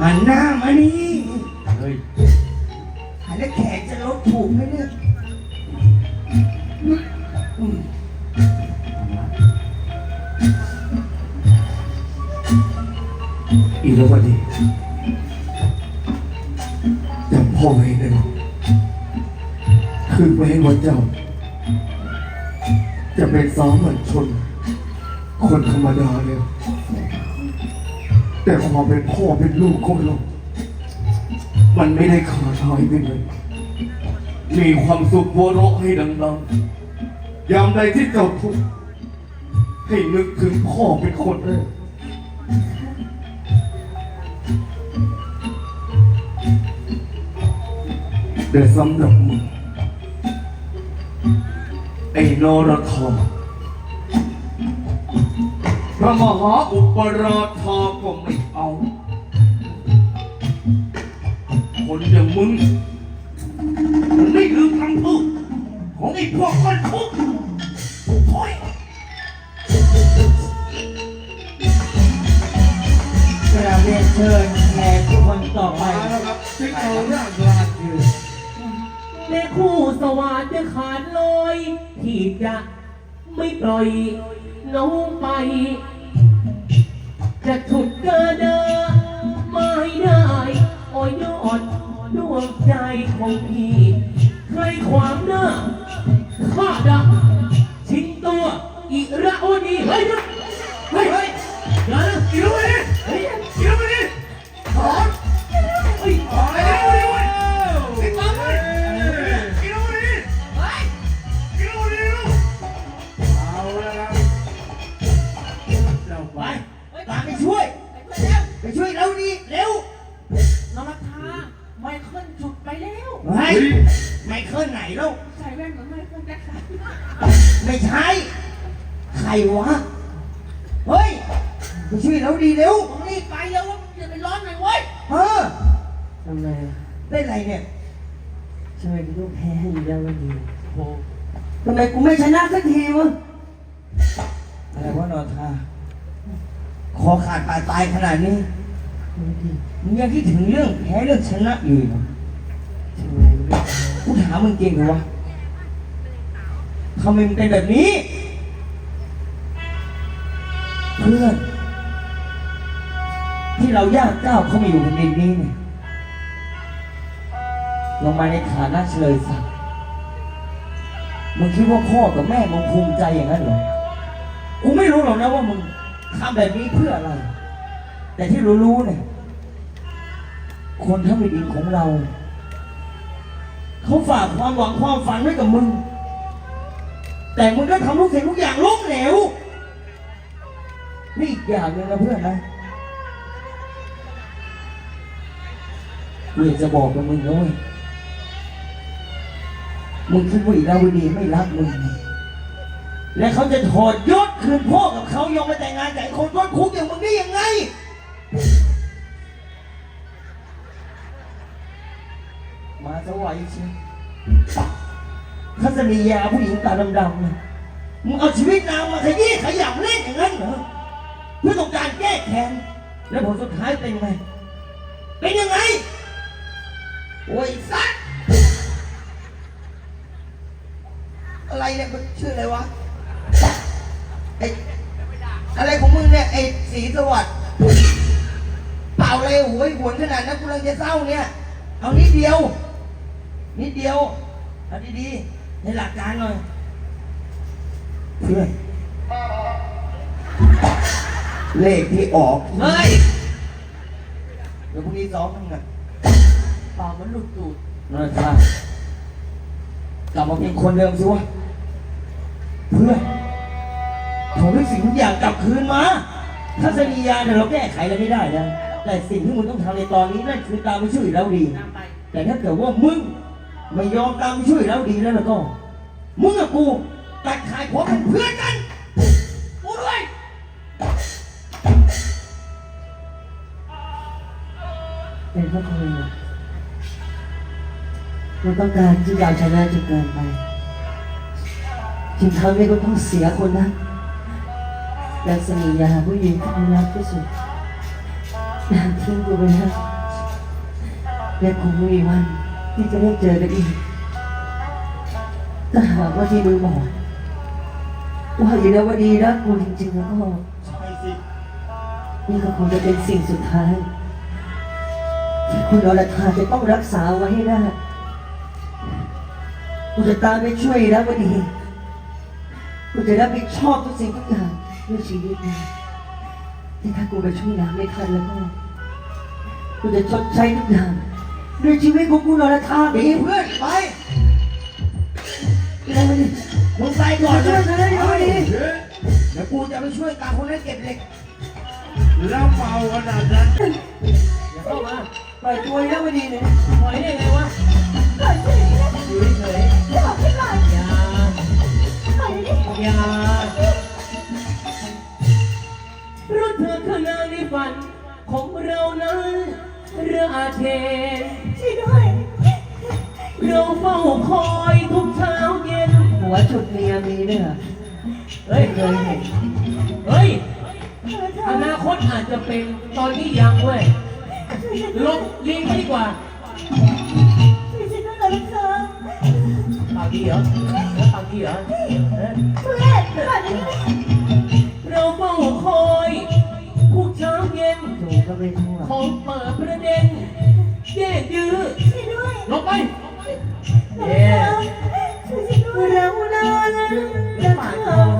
หันหน้ามานี่เฮ้ยหันแล้วแขกจะลบถูกไหมเนี่ยอืมอีโรวดีจำพ่อให้ได้หรอกคือไม่ให้ว่าเจ้า จะเป็นสามัญชน คนธรรมดาเลย แต่ความเป็นพ่อเป็นลูกของเรา มันไม่ได้ขาดหายไปเลย มีความสุขหัวเราะให้ดังๆ ยามใดที่เจ้าทุกข์ให้นึกถึงพ่อเป็นคนแรกแต่สำหรับมึงไอ้นรธรพระมหาอุปราชาก็ไม่ คนอย่างมึงมันไม่ลืมคำพูดของไอ้พวกคนทุกข์โอ้ยกราบเรียนเชิญแขกทุกคนต่อไป มาแล้วครับที่เอาร่างลาดยืนแม่คู่สวัสดิ์จะขาดลอยที่จะไม่ปล่อยน้องไป จะฉุดเกินเดอไม่ได้ โอ้ยยอดดวงใจของพี่ใครขวางหน้าข้าดักชิงตัวอิระโอนีเฮ้ยเฮ้ยเฮ้ยอย่านะอีรู้ไหมเฮ้ยอิรู้ไหมถอน เฮ้ยไม่เคลื่อนไหนแล้วใส่แว่นเหมือนไมเคิลแจ็คสันไม่ใช่ใครวะ เฮ้ยไปช่วยเราดีเร็วมึงรีบไปเร็วว่ามึงอย่าไปร้อนหน่อยเว้ยเออทำไมได้ไรเนี่ยทำไมกูต้องแพ้ให้แล้ววันนี้โอ้ทำไมกูไม่ชนะสักทีวะอะไรวะนอนทาคอขาดปลายตายขนาดนี้ไม่ดีมึงยังคิดถึงเรื่องแพ้เรื่องชนะอยู่อีกเหรอทำไมไม่กู ถามมึงจริงเหรอวะทำไมมึงเป็นแบบนี้ เพื่อน ที่เรายากเจ้าวเขามาอยู่บนดินนี้เนี่ยลงมาในฐานะเฉลยศักดิ์มึงคิดว่าพ่อกับแม่มึงภูมิใจอย่างนั้นเหรอ กูไม่รู้หรอกนะว่ามึงทำแบบนี้เพื่ออะไร แต่ที่รู้ๆเนี่ย คนทั้งแผ่นดินของเรา เขาฝากความหวังความฝันไว้กับมึง แต่มึงก็ทำทุกสิ่งทุกอย่างล้มเหลวนี่อีกอย่างหนึ่งนะเพื่อนนะกูอยากจะบอกกับมึงนะเว้ยมึงคิดว่าอีดาวดีไม่รักมึงและเขาจะถอดยศคืนพ่อกับเขายอมไปแต่งงานกับไอ้คนต้นคุกอย่างมึงได้ยังไง มาสวัยใช่ทัศนียาผู้หญิงตาดำๆนะมึงเอาชีวิตนางมาขยี้ขยำเล่นอย่างนั้นเหรอเพื่อต้องการแก้แค้นแล้วผลสุดท้ายเป็นยังไง เป็นยังไงโอ้ยสัตว์อะไรเนี่ยมันชื่ออะไรวะไออะไรของมึงเนี่ยไอสีสวัสดิ์เปล่าเลยโอ้ยหวนขนาดนั้นกูกำลังจะเศร้าเนี่ย เอานิดเดียว นิดเดียวเอาดีๆในหลักการหน่อยเพื่อนเลขที่ออกเฮ้ยเดี๋ยวพรุ่งนี้ซ้อมกันนะปากมันหลุดตูดนะครับกลับมาเป็นคนเดิมสิวะเพื่อนขอให้สิ่งทุกอย่างกลับคืนมาทัศนียาเนี่ยเราแก้ไขอะไรไม่ได้นะ แต่สิ่งที่มึงต้องทำในตอนนี้นั่นคือตามไปช่วยแล้วดีนำไปแต่ถ้าเกิดว่ามึง ไม่ยอมตามช่วยแล้วดีแล้วแล้วก็ มึงกับกูตัดขาดความเป็นเพื่อนกันกูด้วยเป็นพระคนเราต้องการที่จะเอาชนะจนเกินไปจึงทำให้กูต้องเสียคนนะและสนิยาผู้หญิงที่รักที่สุดนางทิ้งกูไปแล้วและคงไม่มีวัน ที่จะได้เจอกันอีกถ้าหากว่าที่มึงบอกว่าอยู่แล้วว่าดีรักกูจริงๆแล้วก็ใช่สินี่ก็คงจะเป็นสิ่งสุดท้าย ที่คุณอรธาจะต้องรักษาไว้ให้ได้กูจะตามไปช่วยแล้วว่าดีกูจะรับผิดชอบทุกสิ่งทุกอย่างด้วยชีวิตนะที่ถ้ากูไปช่วยนางไม่ทันแล้วก็กูจะชดใช้ทุกอย่าง ด้วยชีวิตของกูอรธาไปดีเพื่อนไปแล้วว่าดีมึงไปก่ก่ออนนเลเลยยนะว่าดีเดี๋ยวกูจะไปช่วยตาคนนั้นเก็บเหล็กแล้วเมาขนาดนั้นอย่าเข้ามาปล่อยตัวแล้วว่าดีเนี่ยปล่อยได้ไงวะอยู่เฉยๆอย่าอย่ารู้เธอคือนางในฝันของเรานั้นเรืออาเทน ช่วยด้วยเราเฝ้าคอยทุกเช้าเย็น หัวชุดเมียมีด้วยเหรอเฮ้ยเคยเห็นเฮ้ย อนาคตอาจจะเป็นตอนนี้ยังเว้ยลบลิงก์ดีกว่าปากดีเหรอแล้วปากดีเหรอเอ๊ะเราเฝ้าคอยทุกเช้าเย็นจูก็ไม่ทั่วของเปิดประเด็น แยกยื้อลงไปเย้เรานานจะเข้า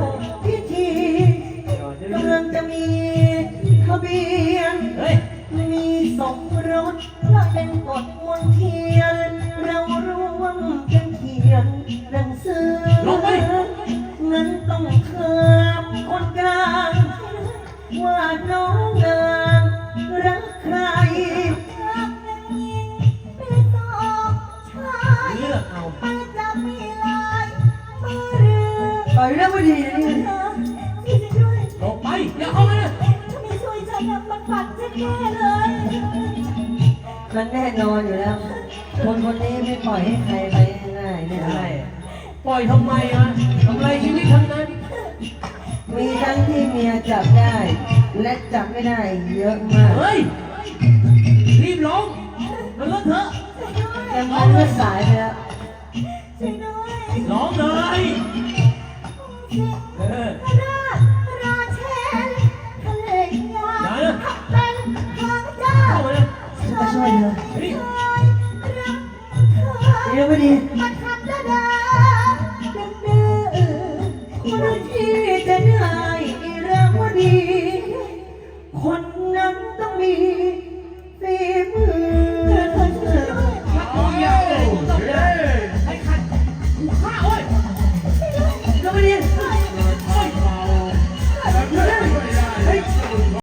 มันแน่นอนอยู่แล้ว คนคนนี้ไม่ปล่อยให้ใครไปง่ายๆแน่ใช่ปล่อยทำไมอะทำไรชีวิตทั้งนั้น มีทั้งที่เมียจับได้ และจับไม่ได้เยอะมาก เฮ้ย รีบลงมันเลอะเถอะแต่มันก็สายไปแล้วร้องเลยามานะฉันจะช่วยเดี๋ยวไม่ดี